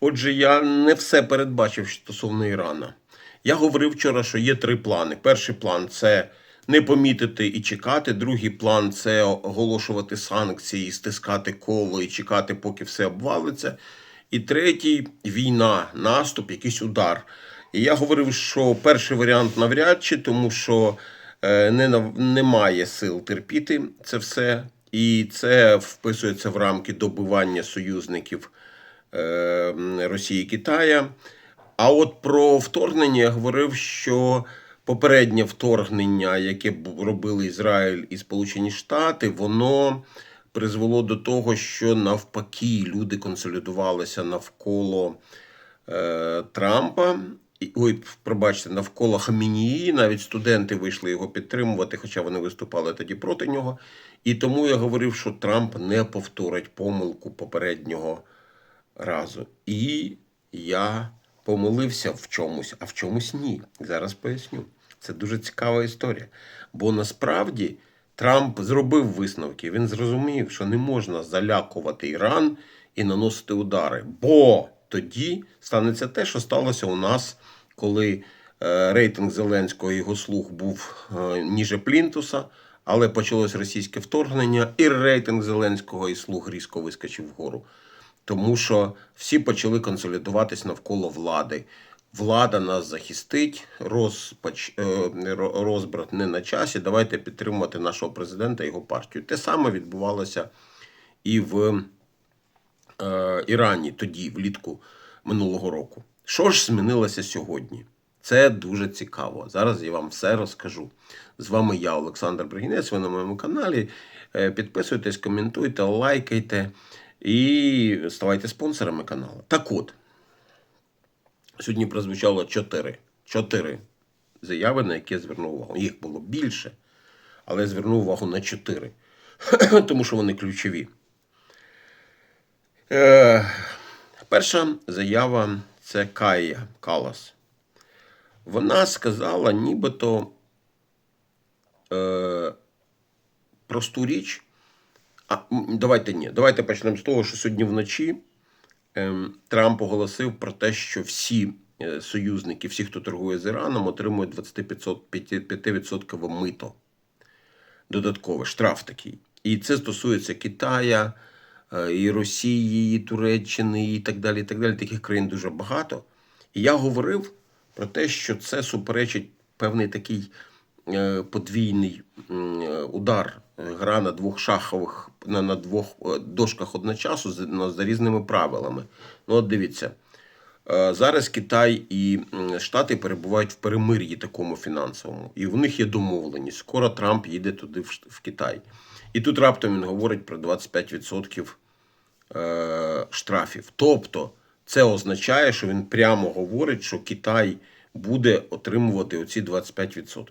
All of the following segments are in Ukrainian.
Отже, я не все передбачив стосовно Ірана. Я говорив вчора, що є три плани. Перший план це не помітити і чекати. Другий план це оголошувати санкції, стискати коло і чекати, поки все обвалиться. І третій війна, наступ, якийсь удар. І я говорив, що перший варіант навряд чи, тому що е, не, немає сил терпіти це все. І це вписується в рамки добивання союзників Росії і Китая. А от про вторгнення я говорив, що попереднє вторгнення, яке робили Ізраїль і Сполучені Штати, воно призвело до того, що навпаки люди консолідувалися навколо е, Трампа. Ой, пробачте, навколо Хамінії, навіть студенти вийшли його підтримувати, хоча вони виступали тоді проти нього. І тому я говорив, що Трамп не повторить помилку попереднього разу. І я помилився в чомусь, а в чомусь ні. Зараз поясню. Це дуже цікава історія. Бо насправді Трамп зробив висновки. Він зрозумів, що не можна залякувати Іран і наносити удари. Бо тоді станеться те, що сталося у нас, коли е, рейтинг Зеленського і його слух був е, ніже Плінтуса. Але почалось російське вторгнення, і рейтинг Зеленського і слуг різко вискочив вгору тому що всі почали консолідуватись навколо влади. Влада нас захистить, розпач, е, розбрат не на часі. Давайте підтримувати нашого президента і його партію. Те саме відбувалося і в е, Ірані тоді, влітку минулого року. Що ж змінилося сьогодні? Це дуже цікаво. Зараз я вам все розкажу. З вами я, Олександр Бригінець. Ви на моєму каналі. Е, Підписуйтесь, коментуйте, лайкайте і ставайте спонсорами каналу. Так от, сьогодні прозвучало чотири. Чотири заяви, на які я звернув увагу. Їх було більше, але я звернув увагу на чотири, тому що вони ключові. Е, перша заява це Кая Калас. Вона сказала, нібито е, просту річ. А, давайте ні. Давайте почнемо з того, що сьогодні вночі ем, Трамп оголосив про те, що всі е, союзники, всі, хто торгує з Іраном, отримують 25% мито. Додаткове, штраф такий. І це стосується Китая, е, і Росії, і Туреччини, і так далі. І так далі. Таких країн дуже багато. І я говорив про те, що це суперечить певний такий подвійний е, удар, е, гра на двох шахових, на, двох е, дошках одночасу за різними правилами. Ну, от дивіться. Е, Зараз Китай і Штати перебувають в перемир'ї такому фінансовому, і в них є домовленість. Скоро Трамп їде туди в, Китай. І тут раптом він говорить про 25% е, штрафів. Тобто, це означає, що він прямо говорить, що Китай буде отримувати оці 25%.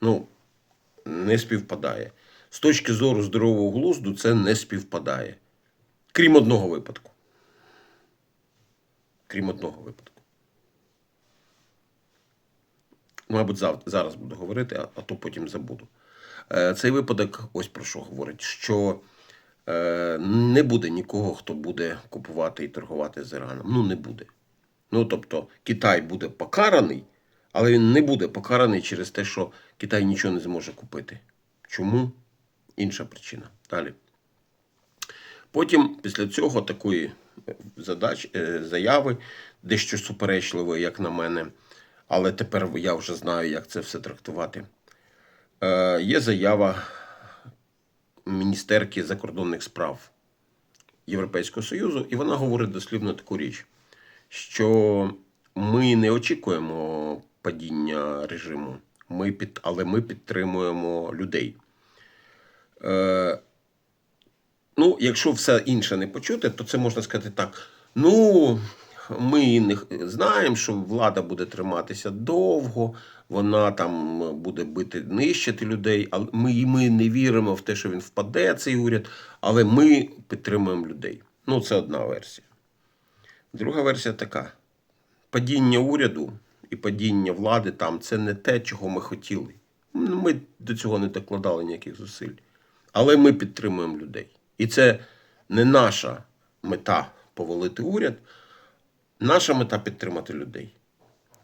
Ну, не співпадає. З точки зору здорового глузду, це не співпадає. Крім одного випадку. Крім одного випадку. Мабуть, зараз буду говорити, а, а то потім забуду. Е, Цей випадок ось про що говорить, що е, не буде нікого, хто буде купувати і торгувати з Іраном. Ну, не буде. Ну, тобто, Китай буде покараний, але він не буде покараний через те, що Китай нічого не зможе купити. Чому? Інша причина. Далі. Потім, після цього, такої е, задач, е, заяви, дещо суперечливої, як на мене, але тепер я вже знаю, як це все трактувати. Е, Є заява міністерки закордонних справ Європейського Союзу, і вона говорить дослівно таку річ, що ми не очікуємо падіння режиму, ми під, але ми підтримуємо людей. Е, Ну, якщо все інше не почути, то це можна сказати так. Ну, ми не знаємо, що влада буде триматися довго, вона там буде бити, нищити людей, але ми, ми не віримо в те, що він впаде, цей уряд, але ми підтримуємо людей. Ну, це одна версія. Друга версія така: падіння уряду і падіння влади там це не те, чого ми хотіли. Ми до цього не докладали ніяких зусиль. Але ми підтримуємо людей. І це не наша мета повалити уряд, Наша мета підтримати людей.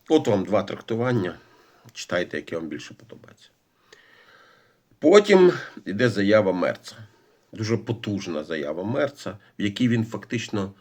От вам два трактування. Читайте, яке вам більше подобається. Потім йде заява Мерца. Дуже потужна заява Мерца, в якій він фактично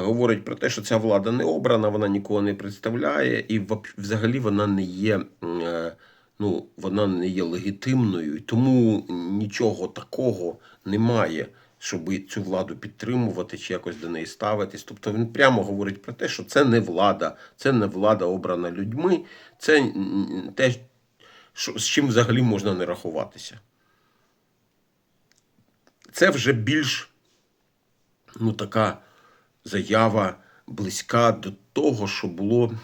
говорить про те, що ця влада не обрана, вона нікого не представляє, і взагалі вона не є, е, ну, вона не є легітимною, і тому нічого такого немає, щоб цю владу підтримувати чи якось до неї ставитись. Тобто він прямо говорить про те, що це не влада, це не влада обрана людьми, це те, що, з чим взагалі можна не рахуватися. Це вже більш ну, така заява близька до того, що було,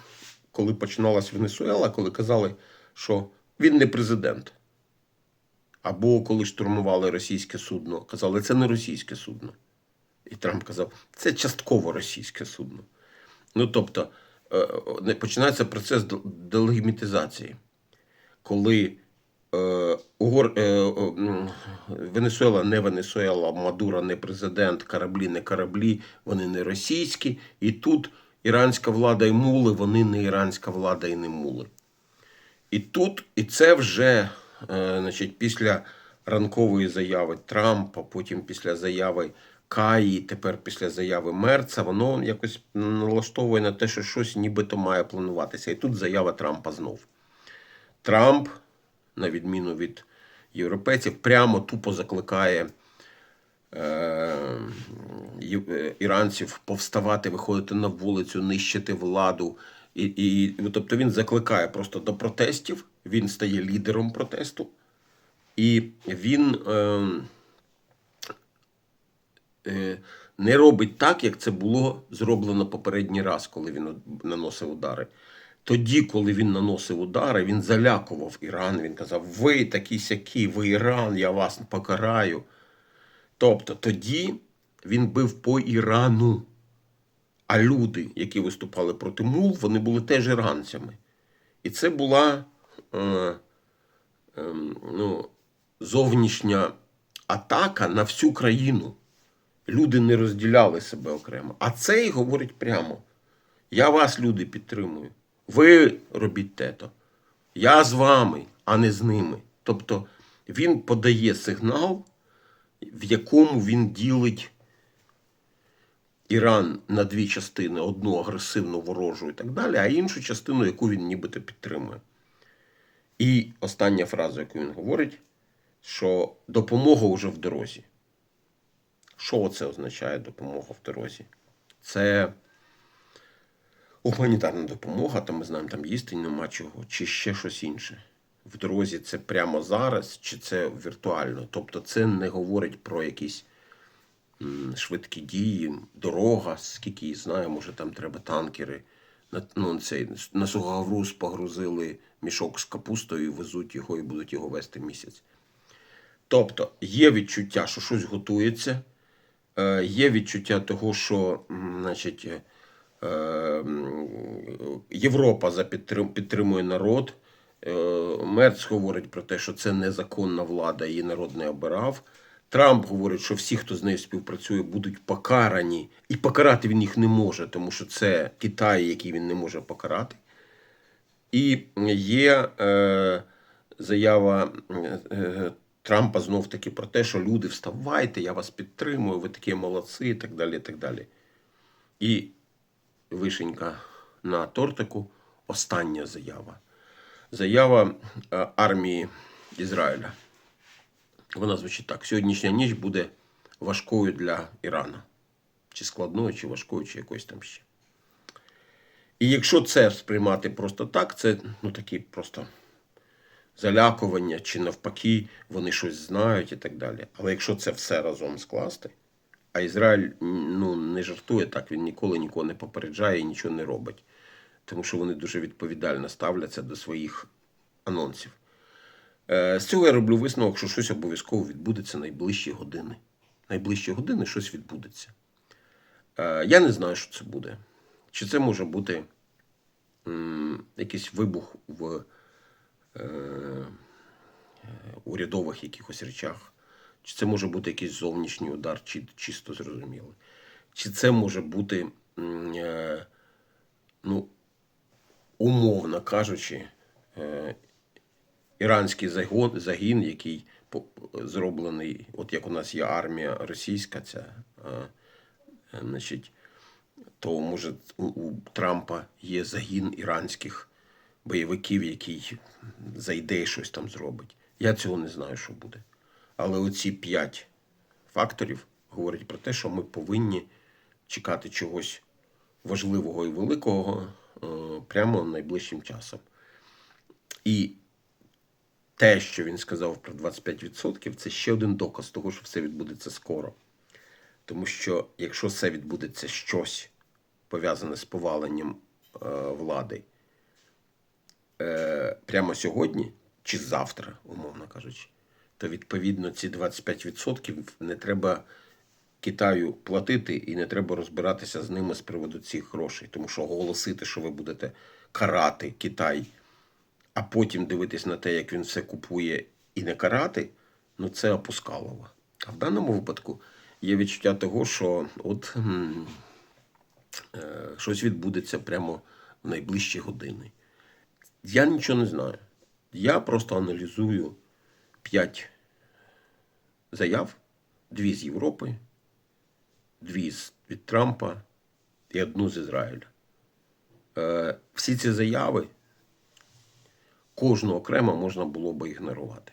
коли починалась Венесуела, коли казали, що він не президент. Або коли штурмували російське судно, казали, це не російське судно. І Трамп казав, це частково російське судно. Ну тобто, е, починається процес делегімітизації, коли Угор, е, е, м, Венесуела не Венесуела, Мадура не президент, кораблі не кораблі, вони не російські. І тут іранська влада і мули, вони не іранська влада і не мули. І тут, і це вже е, значить, після ранкової заяви Трампа, потім після заяви Каї, тепер після заяви Мерца, воно якось налаштовує на те, що щось нібито має плануватися. І тут заява Трампа знов. Трамп, на відміну від європейців, прямо тупо закликає е, е, іранців повставати, виходити на вулицю, нищити владу. І, і, тобто він закликає просто до протестів, він стає лідером протесту, і він е, е, не робить так, як це було зроблено попередній раз, коли він наносив удари. Тоді, коли він наносив удари, він залякував Іран. Він казав: ви такі сякі, ви Іран, я вас покараю. Тобто тоді він бив по Ірану. А люди, які виступали проти мул, вони були теж іранцями. І це була е, ем, ну, зовнішня атака на всю країну. Люди не розділяли себе окремо. А цей говорить прямо: я вас, люди, підтримую. Ви робіть те-то. Я з вами, а не з ними. Тобто він подає сигнал, в якому він ділить Іран на дві частини: одну агресивну ворожу і так далі, а іншу частину, яку він нібито підтримує. І остання фраза, яку він говорить, що допомога вже в дорозі. Що це означає допомога в дорозі? Це гуманітарна допомога, то ми знаємо, там їсти нема чого, чи ще щось інше. В дорозі це прямо зараз, чи це віртуально. Тобто це не говорить про якісь швидкі дії, дорога, скільки її знаю, може там треба танкери. На, ну, цей, на сухогруз погрузили мішок з капустою, і везуть його і будуть його вести місяць. Тобто є відчуття, що щось готується, е, є відчуття того, що значить, е, Європа за підтримує народ. Е, Мерц говорить про те, що це незаконна влада, її народ не обирав. Трамп говорить, що всі, хто з нею співпрацює, будуть покарані, і покарати він їх не може, тому що це Китай, який він не може покарати. І є е, заява е, е, Трампа знов таки про те, що люди вставайте, я вас підтримую, ви такі молодці, і так далі. І так далі. І вишенька на тортику остання заява. Заява е, армії Ізраїля. Вона звучить так: сьогоднішня ніч буде важкою для Ірана. Чи складною, чи важкою, чи якоюсь там ще. І якщо це сприймати просто так, це ну такі просто залякування, чи навпаки, вони щось знають і так далі. Але якщо це все разом скласти, а Ізраїль ну, не жартує так, він ніколи нікого не попереджає і нічого не робить. Тому що вони дуже відповідально ставляться до своїх анонсів. Е, З цього я роблю висновок, що щось обов'язково відбудеться найближчі години. Найближчі години щось відбудеться. Е, Я не знаю, що це буде. Чи це може бути якийсь вибух в е, урядових якихось речах, чи це може бути якийсь зовнішній удар, чи чисто зрозумілий. Чи це може бути е, ну, умовно кажучи, е, іранський загон, загін, який зроблений, от як у нас є армія російська, ця, е, значить, то може у, у Трампа є загін іранських бойовиків, який зайде і щось там зробить. Я цього не знаю, що буде. Але оці п'ять факторів говорять про те, що ми повинні чекати чогось важливого і великого е, прямо найближчим часом. І те, що він сказав про 25%, це ще один доказ того, що все відбудеться скоро. Тому що якщо це відбудеться щось пов'язане з поваленням е, влади е, прямо сьогодні чи завтра, умовно кажучи, то відповідно ці 25% не треба Китаю платити і не треба розбиратися з ними з приводу цих грошей. Тому що оголосити, що ви будете карати Китай, а потім дивитись на те, як він все купує і не карати, ну це опускалово. А в даному випадку є відчуття того, що от е, щось відбудеться прямо в найближчі години. Я нічого не знаю. Я просто аналізую п'ять заяв, дві з Європи, дві з від Трампа і одну з Ізраїля. Е, всі ці заяви кожну окремо можна було би ігнорувати.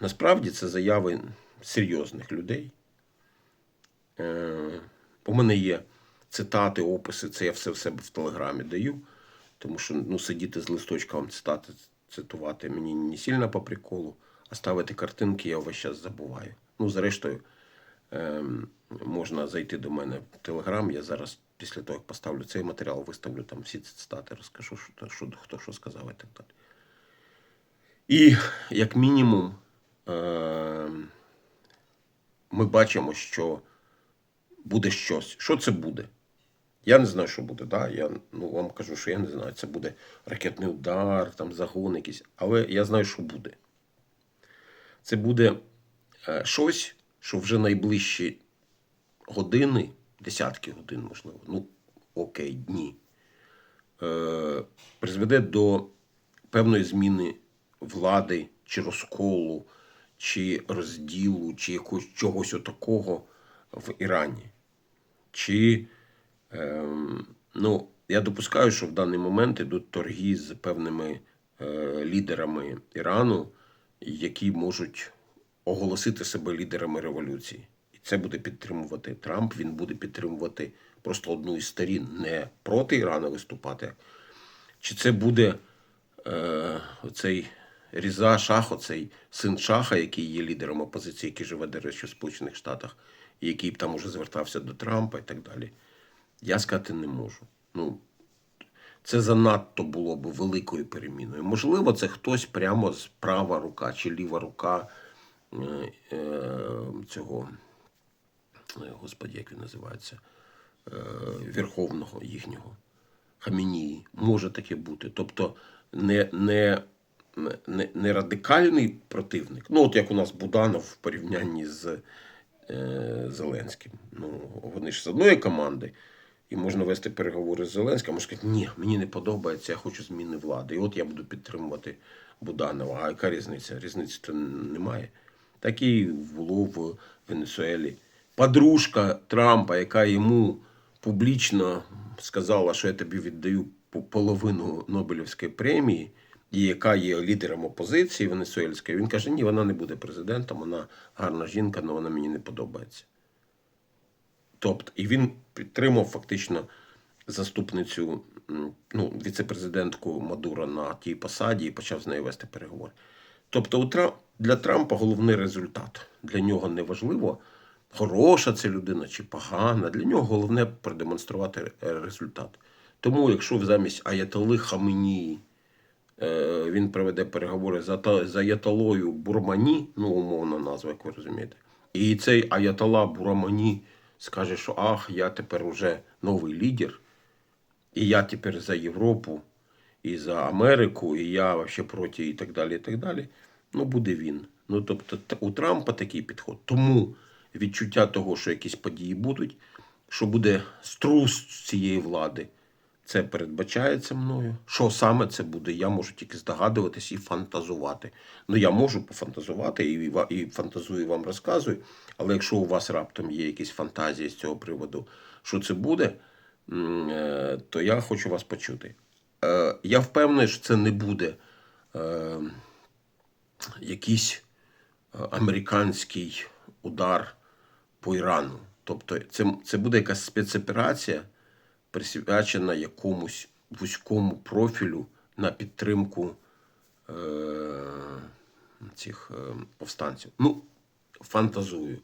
Насправді це заяви серйозних людей. Е, у мене є цитати, описи, це я все в себе в Телеграмі даю, тому що ну, сидіти з листочком цитати, цитувати мені не сильно по приколу, а ставити картинки я весь час забуваю. Ну, зрештою, ем, можна зайти до мене в Телеграм. Я зараз, після того, як поставлю цей матеріал, виставлю там всі цитати, розкажу, що, що, хто що сказав і так далі. І як мінімум, ем, ми бачимо, що буде щось. Що це буде? Я не знаю, що буде. Да? Я ну, вам кажу, що я не знаю. Це буде ракетний удар, там загон якийсь. Але я знаю, що буде. Це буде е, щось, що вже найближчі години, десятки годин, можливо, ну окей, дні, е, призведе до певної зміни влади чи розколу, чи розділу, чи якогось чогось отакого в Ірані. Чи, ем, ну, я допускаю, що в даний момент ідуть торги з певними е, лідерами Ірану, які можуть оголосити себе лідерами революції. І це буде підтримувати Трамп. Він буде підтримувати просто одну із сторін, не проти Ірану виступати. Чи це буде е, оцей Різа Шах, оцей син Шаха, який є лідером опозиції, який живе, до речі, в Сполучених Штатах, і який б там уже звертався до Трампа і так далі. Я сказати не можу. Ну, це занадто було б великою переміною. Можливо, це хтось прямо з права рука чи ліва рука е, е, цього, е, господі, як він називається, Верховного їхнього. Хамінії. Може таке бути. Тобто не, не, не, не радикальний противник. Ну, от як у нас Буданов в порівнянні з Зеленським. Ну, вони ж з одної команди. І можна вести переговори з Зеленським, може сказати, ні, мені не подобається, я хочу зміни влади. І от я буду підтримувати Буданова. А яка різниця? Різниці то немає. Так і було в Венесуелі. Подружка Трампа, яка йому публічно сказала, що я тобі віддаю половину Нобелівської премії, і яка є лідером опозиції венесуельської, він каже, ні, вона не буде президентом, вона гарна жінка, але вона мені не подобається. Тобто, і він підтримав фактично заступницю, ну, віце-президентку Мадура на тій посаді і почав з нею вести переговори. Тобто, для Трампа головний результат. Для нього не важливо, хороша це людина чи погана. Для нього головне продемонструвати е, результат. Тому, якщо замість Аятоли Хаменії е, він проведе переговори з Ата- з Аятолою Бурмані, ну, умовна назва, як ви розумієте, і цей Аятола Бурмані скаже, що ах, я тепер уже новий лідер, і я тепер за Європу, і за Америку, і я взагалі проти, і так далі, і так далі. Ну, буде він. Ну, тобто, у Трампа такий підход. Тому відчуття того, що якісь події будуть, що буде струс цієї влади, Це передбачається мною. Що саме це буде, я можу тільки здогадуватись і фантазувати. Ну, я можу пофантазувати і, і фантазую, вам розказую. Але якщо у вас раптом є якісь фантазії з цього приводу, що це буде, е, то я хочу вас почути. Е, Я впевнений, що це не буде е, якийсь американський удар по Ірану. Тобто це, це буде якась спецоперація, присвячена якомусь вузькому профілю на підтримку е, цих е, повстанців. Ну, фантазую.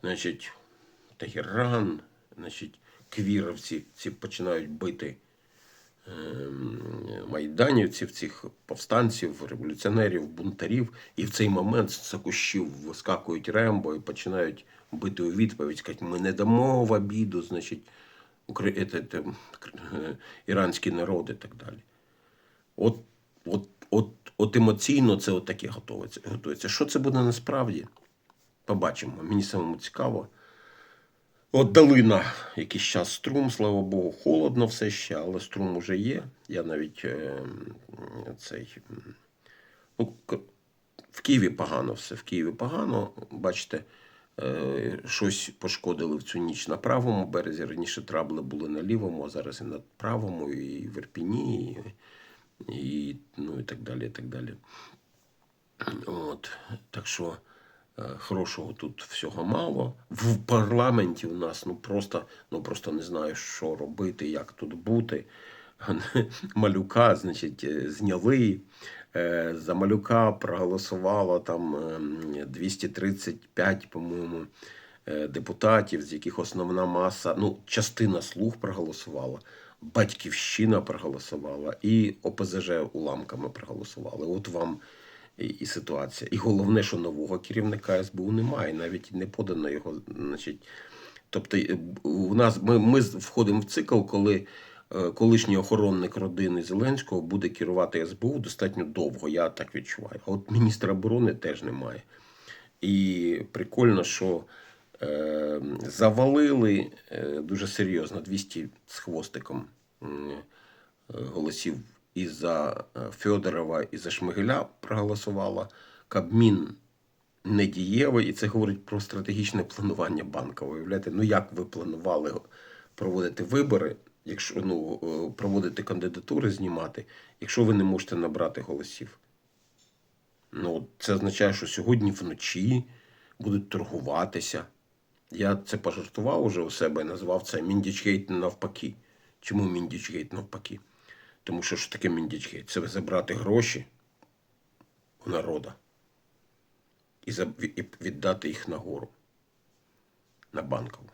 Значить, Тегеран, значить, квіровці ці починають бити ем, майданівців, цих повстанців, революціонерів, бунтарів, і в цей момент з кущів вискакують Рембо і починають бити у відповідь, кажуть, ми не дамо в обіду, значить, Укра... це, це, е, іранський народ і так далі. От, от, от, от емоційно це таке готується, готується. Що це буде насправді? Побачимо. Мені самому цікаво. От дали на якийсь час струм, слава Богу, холодно все ще, але струм уже є. Я навіть е, цей. Ну, в Києві погано все. В Києві погано. Бачите, щось пошкодили в цю ніч на правому березі. Раніше трабли були на лівому, а зараз і на правому, і в Ірпіні, і, і, ну, і так далі. І так далі. От. Так що е, хорошого тут всього мало. В парламенті у нас ну просто, ну просто не знаю, що робити, як тут бути. Малюка, значить, е, зняли. Е, За малюка проголосувало там ем, 235, по-моєму, е, депутатів, з яких основна маса, ну, частина слуг проголосувала, батьківщина проголосувала, і ОПЗЖ уламками проголосували. От вам і, і ситуація. І головне, що нового керівника СБУ немає, навіть не подано його. Значить, тобто, е, у нас ми, ми входимо в цикл, коли колишній охоронник родини Зеленського буде керувати СБУ достатньо довго, я так відчуваю. А от міністра оборони теж немає. І прикольно, що е, завалили е, дуже серйозно 200 з хвостиком е, голосів і за е, Федорова, і за Шмигеля проголосувала. Кабмін недієвий, і це говорить про стратегічне планування банка. Уявляєте, ну як ви планували проводити вибори, якщо ну, е, проводити кандидатури, знімати, якщо ви не можете набрати голосів? Ну, це означає, що сьогодні вночі будуть торгуватися. Я це пожартував уже у себе і назвав це Міндічгейт навпаки. Чому Міндічгейт навпаки? Тому що що таке Міндічгейт? Це забрати гроші у народа і віддати їх нагору на банкову.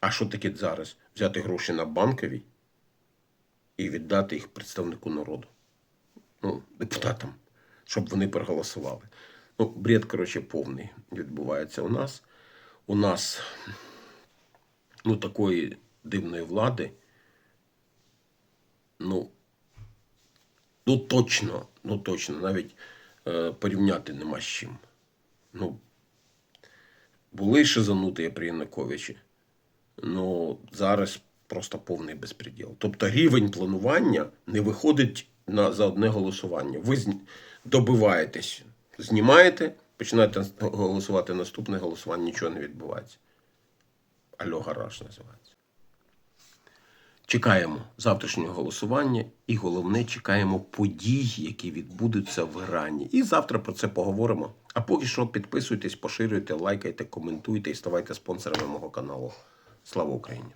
А що таке зараз? Взяти гроші на банковій і віддати їх представнику народу, ну, депутатам, щоб вони проголосували. Ну, бред, коротше, повний відбувається у нас. У нас ну, такої дивної влади, ну, ну точно, ну точно, навіть е, порівняти нема з чим. Ну, були шизанути при Януковичі, ну зараз просто повний безпреділ. Тобто рівень планування не виходить на, за одне голосування. Ви добиваєтесь, знімаєте, починаєте голосувати наступне голосування, нічого не відбувається. Альо гараж називається. Чекаємо завтрашнього голосування і головне чекаємо подій, які відбудуться в Ірані. І завтра про це поговоримо. А поки що підписуйтесь, поширюйте, лайкайте, коментуйте і ставайте спонсорами мого каналу. Слава Україні!